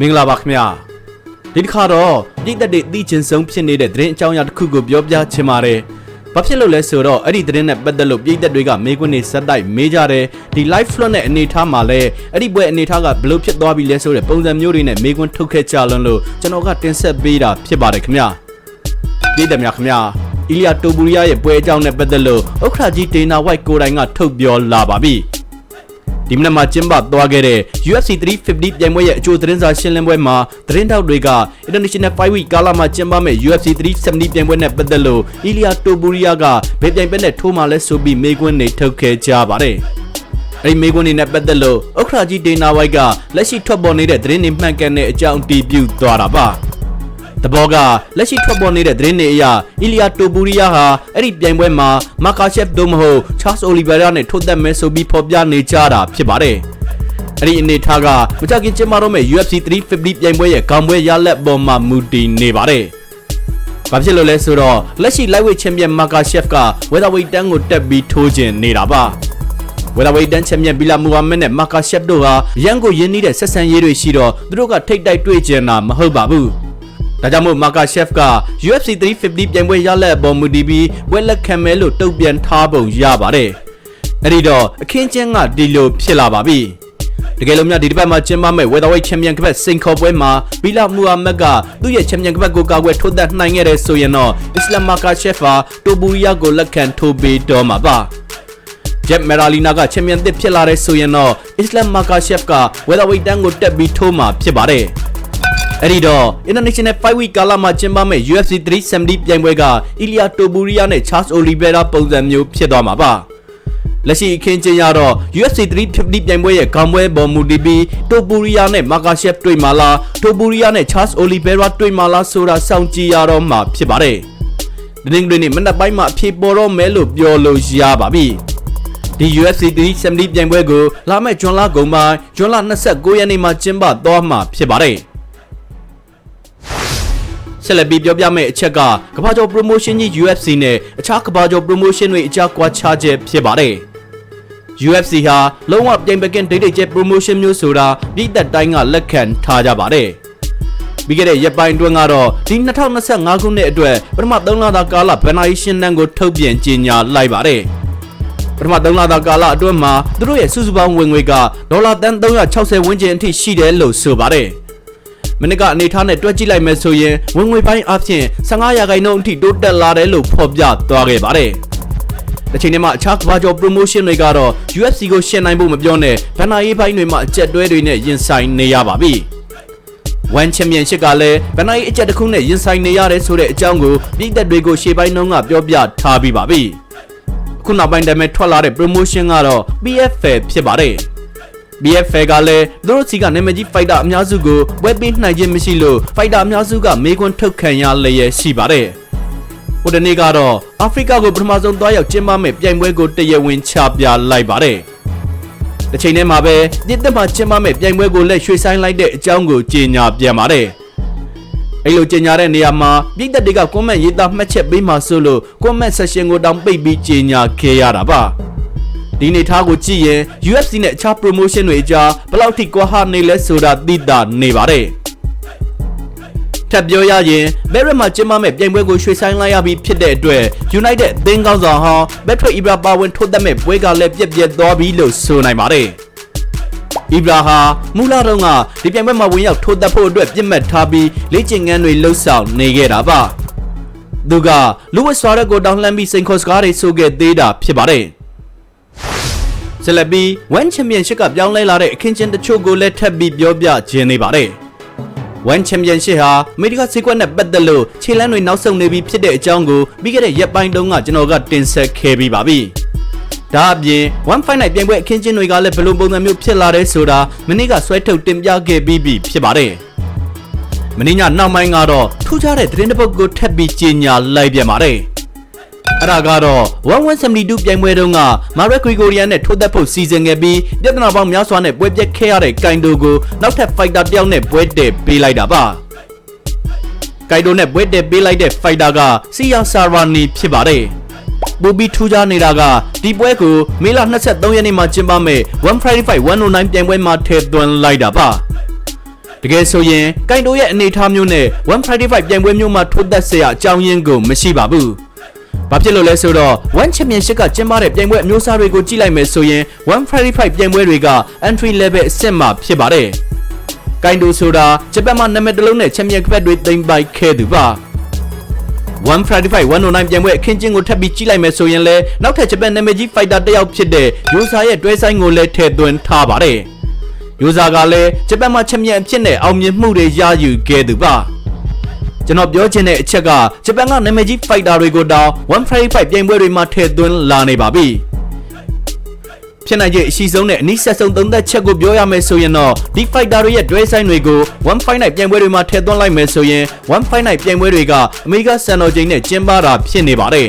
မင်္ဂလာပါခင်ဗျာဒီတစ်ခါတော့ပြည်သက်တွေသိချင်ဆုံးဖြစ်နေတဲ့သတင်းအကြောင်းအရာတစ်ခုကိုပြောပြချင်ပါတယ်ဘာဖြစ်လို့လဲဆိုတော့အဲ့ဒီသတင်းနဲ့ပတ်သက်လို့ပြည်သက်တွေကမေးခွန်းတွေစက်တိုက်မေးကြတယ်ဒီ live flow နဲ့အနေထားမှာလဲအဲ့ဒီဘွဲအနေထားကဘယ်လိုဖြစ်သွားပြီလဲဆိုတဲ့ပုံစံမျိုးတွေနဲ့မေးခွန်းထုတ်ခဲ့ကြလွန်းလို့ကျွန်တော်ကတင်ဆက်ပေးတာဖြစ်ပါတယ်ခင်ဗျာပြည်သက်များခင်ဗျာအီလီယာတိုဘူရီယာရဲ့ပွဲအကြောင်းနဲ့ပတ်သက်လို့ဥက္ခရာကြီးဒေနာဝိုက်ကိုတိုင်ကထုတ်ပြောလာပါပြီ ဒီမနက်မှာကျင်းပသွားခဲ့တဲ့ UFC 350ပြိုင်ပွဲရဲ့အကျိုးသတင်းစာရှင်းလင်းပွဲမှာသတင်းထောက်တွေက International Fight Week ကာလမှာကျင်းပမဲ့ UFC 370ပြိုင်ပွဲနဲ့ပတ်သက်လို့ Ilya Topuria ကဘယ်ပြိုင်ပွဲနဲ့ထိုးမှလဲဆိုပြီးမေးခွန်းတွေထုတ်ခဲ့ကြပါတယ်။အဲဒီမေးခွန်းတွေနဲ့ပတ်သက်လို့ဥက္ခရာကြီးဒေနာဝိုက်ကလက်ရှိထွက်ပေါ်နေတဲ့သတင်းတွေမှန်ကန်တဲ့အကြောင်းတည်ပြုသွားတာပါ။ တဘောကလက်ရှိထွက်ပေါ်နေတဲ့သတင်းတွေအရအီလီယာတိုပူရီယာဟာအဲ့ဒီပြိုင်ပွဲမှာမာကာရှက်ဒိုမဟုတ်ချားစ်အိုလီဗာရာနဲ့ထိုးသက်မဲဆိုပြီးဖော်ပြနေကြတာဖြစ်ပါတယ်။အဲ့ဒီအနေထားကမကြခင်ကျင်းပတော့မဲ့ UFC 350ပြိုင်ပွဲရဲ့ခေါင်းပွဲရလက်ပေါ်မှာမူတည်နေပါတယ်။ဘာဖြစ်လို့လဲဆိုတော့လက်ရှိ lightweight champion မာကာရှက်ဖ်က welterweight တန်းကိုတက်ပြီးထိုးကျင်နေတာပါ။ဝယ်လာဝေးတန်းချန်ပီယံဘီလာမူဟာမက်နဲ့မာကာရှက်တို့ဟာရန်ကိုရင်းနှီးတဲ့ဆက်ဆံရေးတွေရှိတော့သူတို့ကထိတ်တိုက်တွေ့ကျင်တာမဟုတ်ပါဘူး။ ဒါကြောင့်မို့မာကာရှက်ဖ်က UFC 350ပြိုင်ပွဲရလက်အပေါ်မူတည်ပြီးပွဲလက်ခံမဲလို့တုံ့ပြန်ထားပုံရပါတယ်။အဲ့ဒီတော့အခင်းကျင်းကဒီလိုဖြစ်လာပါပြီ။တကယ်လို့များဒီတစ်ပတ်မှာကျင်းပမဲ့ Weatherweight Champion ကပတ်စိန်ခေါ်ပွဲမှာဘီလာမူဟာမက်ကသူ့ရဲ့ Champion ကပတ်ကိုကာကွယ်ထိုးသက်နိုင်ခဲ့တဲ့ဆိုရင်တော့အစ္စလမ်မာကာရှက်ဖ်ဟာတိုဘူရီယာကိုလက်ခံထိုးပေးတော့မှာပါ။ဂျက်မယ်ရာလီနာကချန်ပီယံသစ်ဖြစ်လာတဲ့ဆိုရင်တော့အစ္စလမ်မာကာရှက်ဖ်ကဝဲသာဝိတ်တန်းကိုတက်ပြီးထိုးမှာဖြစ်ပါတယ်။ အဲ့ဒီတော့ International Fight Week ကာလမှာကျင်းပမဲ့ UFC 370ပြိုင်ပွဲက Ilya Topuria နဲ့ Charles Oliveira ပုံစံမျိုးဖြစ်သွားမှာပါလက်ရှိအခင်းကျင်းရတော့ UFC 350ပြိုင်ပွဲရဲ့ခေါင်းပွဲပေါ်မူတည်ပြီး Topuria နဲ့ Makhachev တွေ့မှာလား Topuria နဲ့ Charles Oliveira တွေ့မှာလားဆိုတာစောင့်ကြည့်ရတော့မှာဖြစ်ပါတယ်။ဒီနေ့တွင်မနက်ပိုင်းမှာအဖြေပေါ်တော့မဲလို့ပြောလို့ရပါပြီ။ဒီ UFC 370ပြိုင်ပွဲကိုလာမယ့်ဂျွန်လကုန်ပိုင်းဂျွန်လ29ရက်နေ့မှာကျင်းပသွားမှာဖြစ်ပါတယ်။ ဆက်လက်ပြီးပြောပြမယ့်အချက်ကကမ္ဘာကျော် promotion ကြီး UFC နဲ့အခြားကမ္ဘာကျော် promotion တွေအကြားကွာခြားချက်ဖြစ်ပါတယ်။ UFC ဟာလုံးဝပြိုင်ပကင်ဒိတ်ဒိတ်ကျ promotion မျိုးဆိုတာပြည်သက်တိုင်းကလက်ခံထားကြပါတယ်။ပြီးခဲ့တဲ့ရက်ပိုင်းအတွင်းကတော့ဒီ2025ခုနှစ်အတွက်ပထမ3လတာကာလဘန်နာရီရှင်းနှန်းကိုထုတ်ပြန်ကြေညာလိုက်ပါတယ်။ပထမ3လတာကာလအတွင်းမှာသူတို့ရဲ့စုစုပေါင်းဝင်ငွေကဒေါ်လာတန်360ဝန်းကျင်အထိရှိတယ်လို့ဆိုပါတယ်။ မနစ်ကအနေထားနဲ့တွက်ကြည့်လိုက်မယ်ဆိုရင်ဝင်ငွေပိုင်းအဖြစ်15ရာခိုင်နှုန်းအထိတိုးတက်လာတယ်လို့ဖော်ပြသွားခဲ့ပါတယ်။တစ်ချိန်တည်းမှာအခြားကမ္ဘာကျော် promotion တွေကတော့ UFC ကိုရှင်းနိုင်ဖို့မပြောနဲ့ဘန်နာရေးပိုင်းတွေမှာအကျက်တွဲတွေနဲ့ရင်ဆိုင်နေရပါပြီ။ One Championship ကလည်းဘန်နာရေးအကျက်တစ်ခုနဲ့ရင်ဆိုင်နေရတယ်ဆိုတဲ့အကြောင်းကိုပြည်သက်တွေကိုရှေ့ပိုင်းနှုန်းကပြောပြထားပြီးပါပြီ။ခုနောက်ပိုင်းတည်းမဲ့ထွက်လာတဲ့ promotion ကတော့ PFL ဖြစ်ပါတယ်။ BFL ကလည်းသူတို့စီကနာမည်ကြီးဖိုက်တာအများစုကိုဝက်ပေးနိုင်ခြင်းမရှိလို့ဖိုက်တာအများစုကမေးခွန်းထုတ်ခံရလျက်ရှိပါတယ်။ဟိုတနေ့ကတော့အာဖရိကကိုပထမဆုံးသွားရောက်ကျင်းပမဲ့ပြိုင်ပွဲကိုတရဝင်းချပြလိုက်ပါတယ်။တစ်ချိန်တည်းမှာပဲပြည်သက်မှာကျင်းပမဲ့ပြိုင်ပွဲကိုလည်းရွှေ့ဆိုင်းလိုက်တဲ့အကြောင်းကိုကြေညာပြန်ပါတယ်။အဲ့လိုကြေညာတဲ့နေရာမှာပြည်သက်တွေကကွန်မန့်ရေးသားမှတ်ချက်ပေးမှဆိုလို့ကွန်မန့် session ကိုတောင်ပိတ်ပြီးကြေညာခဲ့ရတာပါ။ ဒီနေထားကိုကြည့်ရင် UFC နဲ့အခြား promotion တွေအကြားဘယ်လောက်ထိကွာဟနေလဲဆိုတာသိတာနေပါတယ်ထပ်ပြောရရင်ဘက်ရက်မှာကျင်းပမဲ့ပြိုင်ပွဲကိုရွှေ့ဆိုင်းလိုက်ရပြီးဖြစ်တဲ့အတွက် United အသင်းကောင်းဆောင်ဟောင်းဘက်ထရက်အီဘရာပါဝင်ထိုးသက်မဲ့ပွဲကလည်းပြက်ပြက်သွားပြီလို့ဆိုနိုင်ပါတယ်။အီဘရာဟာမူလာတော့ကဒီပြိုင်ပွဲမှာဝင်ရောက်ထိုးသက်ဖို့အတွက်ပြစ်မှတ်ထားပြီးလေ့ကျင့်ခန်းတွေလှုပ်ဆောင်နေခဲ့တာပါ။သူကလူဝစ်ဆွာရက်ကိုတောင်းလှမ်းပြီးစိန်ခေါ်စကားတွေဆိုခဲ့သေးတာဖြစ်ပါတယ်။ ဆက်လက်ပြီး One Championship ကပြောင်းလဲလာတဲ့အခင်းကျင်းတချို့ကိုလည်းထပ်ပြီးပြောပြခြင်းနေပါတယ်။ One Championship ဟာအမေရိကဈေးကွက်နဲ့ပတ်သက်လို့ခြေလမ်းတွေနောက်ဆုတ်နေပြီးဖြစ်တဲ့အကြောင်းကိုပြီးခဲ့တဲ့ရက်ပိုင်းတုန်းကကျွန်တော်ကတင်ဆက်ခဲ့ပြီးပါပြီ။ဒါအပြင် One Fight Night ပြိုင်ပွဲအခင်းကျင်းတွေကလည်းဘယ်လိုပုံစံမျိုးဖြစ်လာတဲ့ဆိုတာမနေ့ကဆွဲထုတ်တင်ပြခဲ့ပြီးပြီဖြစ်ပါတယ်။မနေ့ညနောက်ပိုင်းကတော့ထူးခြားတဲ့သတင်းတစ်ပုဒ်ကိုထပ်ပြီးကြေညာလိုက်ပြန်ပါတယ်။ အဲ့ဒါကတော့1172ပြိုင်ပွဲတုန်းကမာရက်ဂရီဂိုရီယန်နဲ့ထိုးသက်ဖို့စီစဉ်ခဲ့ပြီးပြဿနာပေါင်းများစွာနဲ့ပွဲပြက်ခဲ့ရတဲ့ကိုင်ဒိုကိုနောက်ထပ်ဖိုက်တာတယောက်နဲ့ပွဲတည်ပေးလိုက်တာပါကိုင်ဒိုနဲ့ပွဲတည်ပေးလိုက်တဲ့ဖိုက်တာကစီယာဆာရာနီဖြစ်ပါတယ်ပူဘီထူးခြားနေတာကဒီပွဲကိုမေလ23ရက်နေ့မှာကျင်းပမဲ့155 109ပြိုင်ပွဲမှာထည့်သွင်းလိုက်တာပါတကယ်ဆိုရင်ကိုင်တိုရဲ့အနေအထားမျိုးနဲ့155ပြိုင်ပွဲမျိုးမှာထိုးသက်စရာအကြောင်းရင်းကိုမရှိပါဘူး။ ဘာဖြစ်လို့လဲဆိုတော့ One Championship ကကျင်းပတဲ့ပြိုင်ပွဲအမျိုးအစားတွေကိုကြည့်လိုက်မယ်ဆိုရင်155ပြိုင်ပွဲတွေက entry level အဆင့်မှာဖြစ်ပါတယ်။ကိုင်တိုဆိုတာဂျပန်မှာနာမည်တစ်လုံးနဲ့ချန်ပီယံကပတ်တွေသိမ်းပိုက်ခဲ့သူပါ။155 109ပြိုင်ပွဲအခင်းကျင်းကိုထပ်ပြီးကြည့်လိုက်မယ်ဆိုရင်လည်းနောက်ထပ်ဂျပန်နာမည်ကြီးဖိုက်တာတစ်ယောက်ဖြစ်တဲ့ယိုဆာရဲ့တွဲဆိုင်ကိုလည်းထည့်သွင်းထားပါတယ်။ယိုဇာကလည်းဂျပန်မှာချန်ပီယံအဖြစ်နဲ့အောင်မြင်မှုတွေရယူခဲ့သူပါ ကျွန်တော်ပြောချင်တဲ့အချက်ကဂျပန်ကနာမည်ကြီးဖိုက်တာတွေကိုတောင်155ပြိုင်ပွဲတွေမှာထည့်သွင်းလာနေပါပြီဖြစ်နိုင်ခြင်းအရှိဆုံးနဲ့အနည်းဆက်ဆုံးသုံးသက်ချက်ကိုပြောရမယ်ဆိုရင်တော့ဒီ fighter တွေရဲ့ dress sign တွေကို159ပြိုင်ပွဲတွေမှာထည့်သွင်းလိုက်မယ်ဆိုရင်159ပြိုင်ပွဲတွေကအမေရိကစံတော်ချိန်နဲ့ကျင်းပတာဖြစ်နေပါတယ်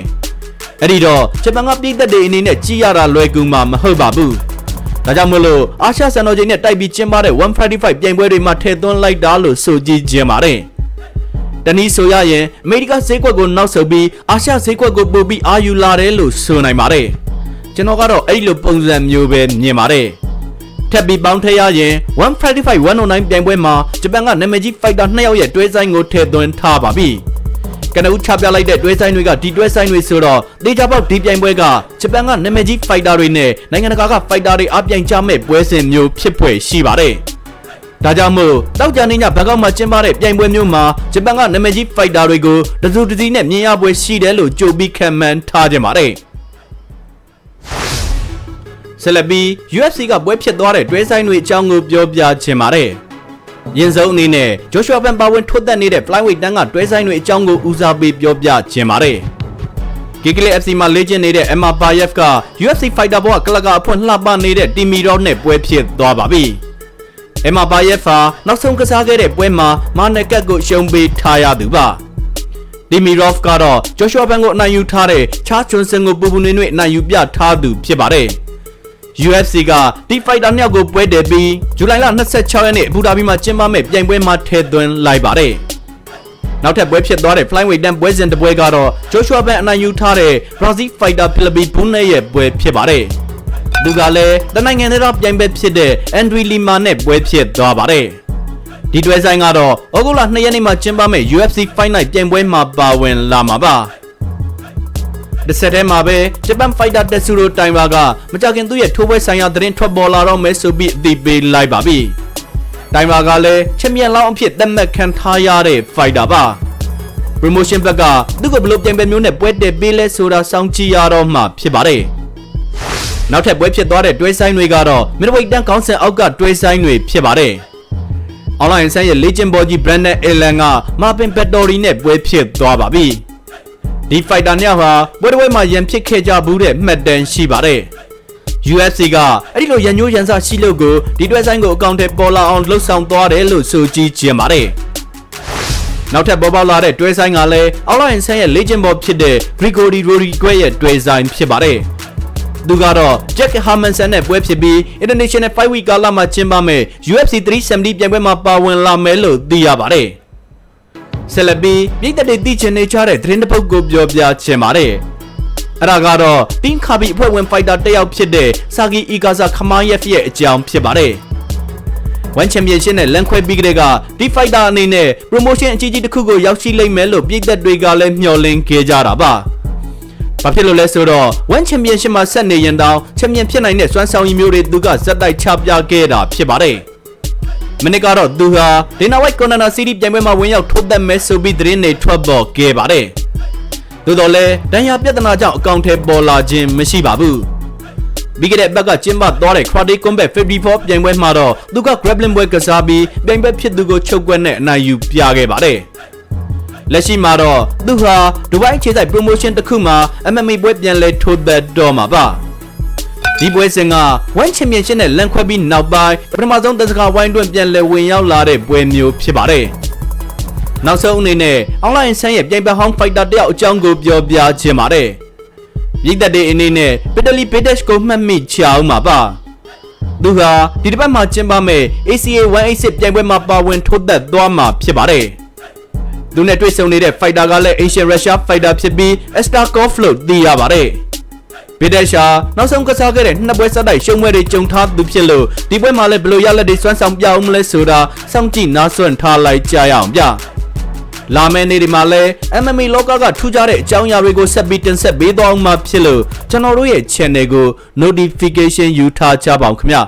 အဲ့ဒီတော့ဂျပန်ကပြည်သက်တွေအနေနဲ့ကြည်ရတာလွယ်ကူမှာမဟုတ်ပါဘူးဒါကြောင့်မို့လို့အာရှစံတော်ချိန်နဲ့တိုက်ပြီးကျင်းပတဲ့155ပြိုင်ပွဲတွေမှာထည့်သွင်းလိုက်တာလို့ဆိုကြည့်ခြင်းပါတယ်။ တနည်းဆိုရရင်အမေရိကဈေးကွက်ကိုနောက်ဆုတ်ပြီးအာရှဈေးကွက်ကိုပို့ပြီးအာယူလာတယ်လို့ဆိုနိုင်ပါတယ်။ကျွန်တော်ကတော့အဲ့လိုပုံစံမျိုးပဲမြင်ပါတယ်။ထပ်ပြီးပေါင်းထည့်ရရင်155 109ပြိုင်ပွဲမှာဂျပန်ကနာမည်ကြီးဖိုက်တာ2ယောက်ရဲ့တွဲဆိုင်ကိုထည့်သွင်းထားပါပြီ။ကနဦးချပြလိုက်တဲ့တွဲဆိုင်တွေကဒီတွဲဆိုင်တွေဆိုတော့ဒေဂျာပေါက်ဒီပြိုင်ပွဲကဂျပန်ကနာမည်ကြီးဖိုက်တာတွေနဲ့နိုင်ငံတကာကဖိုက်တာတွေအပြိုင်ကြမဲ့ပွဲစဉ်မျိုးဖြစ်ဖွယ်ရှိပါတယ်။ ဒါကြောင့်မို့တောက်ကြနေညဘန်ကောက်မှာကျင်းပတဲ့ပြိုင်ပွဲမျိုးမှာဂျပန်ကနာမည်ကြီးဖိုက်တာတွေကိုတစုတစည်းနဲ့မြင်ရပွဲရှိတယ်လို့ကြိုပြီးခံမှန်းထားကြပါတယ်။ဆက်လက်ပြီး UFC ကပွဲဖြစ်သွားတဲ့တွဲဆိုင်တွေအကြောင်းကိုပြောပြချင်ပါတယ်။ယင်းဆုံးအနေနဲ့ Joshua Van Bowen ထုတ်သက်နေတဲ့ Flyweight တန်းကတွဲဆိုင်တွေအကြောင်းကိုဦးစားပေးပြောပြခြင်းပါတယ်။ Giggle FC မှာလေ့ကျင့်နေတဲ့ Emma Bayev က UFC Fighter ဘောကကလကအဖွင့်လှပနေတဲ့ Timmy Roth နဲ့ပွဲဖြစ်သွားပါပြီ။ Emma Bayev ဟာနောက်ဆုံးကစားခဲ့တဲ့ပွဲမှာမာနကတ်ကိုရှုံးပေးထားရသူပါ။ Timmy Roth ကတော့ Joshua Van ကိုအနိုင်ယူထားတဲ့ Charles Johnson ကိုပူပူနွေ့နွေ့အနိုင်ယူပြထားသူဖြစ်ပါတယ်။ UFC ကဒီဖိုက်တာနှစ်ယောက်ကိုပွဲတယ်ပြီးဇူလိုင်လ26ရက်နေ့အဘူဒါဘီမှာကျင်းပမယ့်ပြိုင်ပွဲမှာထည့်သွင်းလိုက်ပါတယ်။နောက်ထပ်ပွဲဖြစ်သွားတဲ့ Flyweight တန်းပွဲစဉ်တစ်ပွဲကတော့ Joshua Ban အနိုင်ယူထားတဲ့ Brazil fighter Philippe Bune ရဲ့ပွဲဖြစ်ပါတယ်။ သူကလည်းတနိုင်ငံသားပြိုင်ပွဲဖြစ်တဲ့ Andre Lima နဲ့ပွဲဖြစ်သွားပါတယ်။ဒီတွဲဆိုင်ကတော့ဩဂုတ်လ2ရက်နေ့မှာကျင်းပမယ့် UFC Fight Night ပြိုင်ပွဲမှာပါဝင်လာမှာပါ။တစ်ဆက်တည်းမှာပဲဂျပန်ဖိုက်တာတက်ဆူရိုတိုင်ဘာကမကြခင်သူ့ရဲ့ထိုးပွဲဆိုင်ရာသတင်းထွက်ပေါ်လာတော့မယ်ဆိုပြီးအသိပေးလိုက်ပါပြီ။တိုင်ဘာကလည်းချန်ပီယံလောင်းအဖြစ်သတ်မှတ်ခံထားရတဲ့ဖိုက်တာပါ။ promotion ဘက်ကသူ့ကိုဘယ်လိုပြန်ပဲမျိုးနဲ့ပွဲတက်ပေးလဲဆိုတာစောင့်ကြည့်ရတော့မှဖြစ်ပါတယ်။ နောက်ထပ်ပွဲဖြစ်သွားတဲ့တွဲဆိုင်တွေကတော့ middleweight တန်းခေါင်းစဉ်အောက်ကတွဲဆိုင်တွေဖြစ်ပါတယ်။ online ဆိုင်ရဲ့ legend ဘော်ကြီး Brandon Allen က Marvin Vettori နဲ့ပွဲဖြစ်သွားပါပြီ။ဒီဖိုက်တာနှစ်ယောက်ဟာပွဲတစ်ပွဲမှာရန်ဖြစ်ခဲ့ကြဘူးတဲ့မှတ်တမ်းရှိပါတယ် UFC ကအဲ့ဒီလိုရန်ညိုးရန်စရှိလို့ကိုဒီတွဲဆိုင်ကိုအကောင့်ထဲပေါ်လာအောင်လှုပ်ဆောင်သွားတယ်လို့ဆိုကြည့်ကြပါတယ်နောက်ထပ်ပေါ်ပေါက်လာတဲ့တွဲဆိုင်ကလည်းအောက်လိုင်းဆန်ရဲ့ legend ball ဖြစ်တဲ့ Grigori Rodriguez ရဲ့တွဲဆိုင်ဖြစ်ပါတယ် သူကတော့ Jack Hermanson နဲ့ပွဲဖြစ်ပြီး International Fight Week ကာလမှာကျင်းပမယ့် UFC 370ပြိုင်ပွဲမှာပါဝင်လာမယ်လို့သိရပါတယ်။ဆက်လက်ပြီးပြည်သက်တွေသိချင်နေကြတဲ့သတင်းတစ်ပုဒ်ကိုပြောပြချင်ပါတယ်အဲ့ဒါကတော့တင်းခါဘီအဖွဲ့ဝင်ဖိုက်တာတစ်ယောက်ဖြစ်တဲ့ဆာဂီအီကာဇာခမာယက်ဖ်ရဲ့အကြောင်းဖြစ်ပါတယ်ဝမ်ချန်ပီယံရှစ်နဲ့လန်ခွဲပြီးကလေးကဒီဖိုက်တာအနေနဲ့ promotion အကြီးကြီးတစ်ခုကိုရောက်ရှိလိမ့်မယ်လို့ပြည်သက်တွေကလည်းမျှော်လင့်ခဲ့ကြတာပါ ဘာဖြစ်လို့လဲဆိုတော့1ချန်ပီယံရှစ်မှာဆက်နေရင်တောင်ချန်ပီယံဖြစ်နိုင်တဲ့စွမ်းဆောင်ရည်မျိုးတွေသူကဇက်တိုက်ချပြခဲ့တာဖြစ်ပါတယ်။မနစ်ကတော့သူဟာဒေနာဝိုက်ကွန်နာနာစီးရီးပြိုင်ပွဲမှာဝင်ရောက်ထိုးသက်မဲ့ဆိုပြီးသတင်းတွေထွက်ပေါ်ခဲ့ပါတယ်။သို့တော်လည်းဒဏ်ရာပြဿနာကြောင့်အကောင့်ထဲပေါ်လာခြင်းမရှိပါဘူး။ပြီးခဲ့တဲ့ဘက်ကကျင်းပသွားတဲ့ Karate Combat 54ပြိုင်ပွဲမှာတော့သူက grappling ပွဲကစားပြီးပြိုင်ပွဲဖြစ်သူကိုချုပ်ကွက်နဲ့အနိုင်ယူပြခဲ့ပါတယ်။ လက်ရှိမှာတော့သူဟာဒူဘိုင်းခြေဆိုင် promotion တစ်ခုမှာ MMA ပွဲပြန်လဲထိုးသက်တော့မှာပါ။ဒီပွဲစဉ်ကဝမ်ချန်ပီယံရှစ်နဲ့လန်ခွဲပြီးနောက်ပိုင်းပထမဆုံးတက်စကားဝိုင်းတွင်ပြန်လည်ဝင်ရောက်လာတဲ့ပွဲမျိုးဖြစ်ပါတယ်။နောက်ဆုံးအနေနဲ့အွန်လိုင်းဆန်းရဲ့ပြိုင်ပွဲဟောင်းဖိုက်တာတယောက်အကြောင်းကိုပြောပြခြင်းပါတယ်။ပြည်သက်တဲ့အနေနဲ့ပီတလီပေဒက်ကိုမှတ်မိချအောင်ပါပါ။သူဟာဒီတစ်ပတ်မှာကျင်းပမယ့် ACA 186ပြိုင်ပွဲမှာပါဝင်ထိုးသက်သွားမှာဖြစ်ပါတယ်။ သူနဲ့တွေ့ဆုံနေတဲ့ fighter ကလည်း Asian Russia fighter ဖြစ်ပြီး Estakov လို့သိရပါတယ်။ဗီဒက်ရှာနောက်ဆုံးကစားခဲ့တဲ့နှစ်ပွဲဆက်တိုက်ရှုံးပွဲတွေကြုံထားသူဖြစ်လို့ဒီပွဲမှာလည်းဘယ်လိုရလက်တွေစွမ်းဆောင်ပြအောင်မလဲဆိုတာစောင့်ကြည့်နားဆွင့်ထားလိုက်ကြရအောင်ဗျလာမယ့်နေ့ဒီမှာလဲ MMA လောကကထူးခြားတဲ့အကြောင်းအရာတွေကိုဆက်ပြီးတင်ဆက်ပေးသွားအောင်မှာဖြစ်လို့ကျွန်တော်တို့ရဲ့ channel ကို notification ယူထားကြပါအောင်ခင်ဗျာ